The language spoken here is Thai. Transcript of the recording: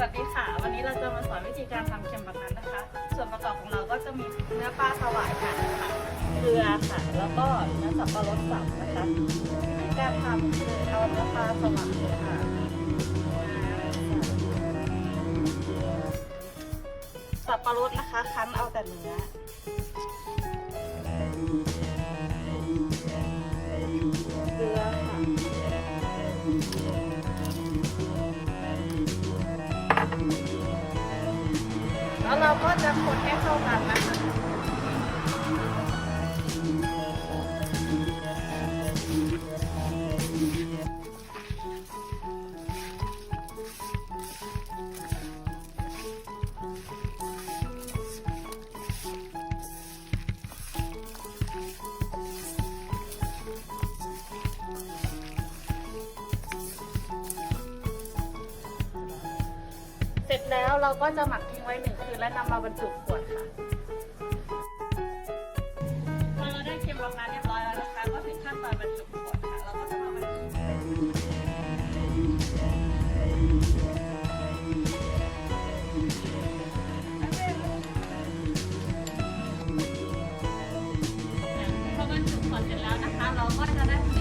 สวัสดีค่ะ วันนี้เราจะมาสอนวิธีการทำเค็มบักนั้นนะคะ ส่วนประกอบของเราก็จะมีเนื้อปลาสวายค่ะเกลือค่ะ แล้วก็เนื้อสับปะรดสับนะคะวิธีการทำคือเอาเนื้อปลาสวายค่ะสับปะรดนะคะ คั้นเอาแต่เนื้อ แล้วเราก็จะคนให้เข้ากันนะคะ เสร็จแล้วเราก็จะหมักทิ้งไว้หนึ่งคืนและนำมาบรรจุขวดค่ะพอเราได้เค็มออกมาเรียบร้อยแล้วนะคะก็ถึงขั้นตอนบรรจุขวดค่ะเราก็จะมาบรรจุพอบรรจุขวดเสร็จแล้วนะคะ เราก็จะได้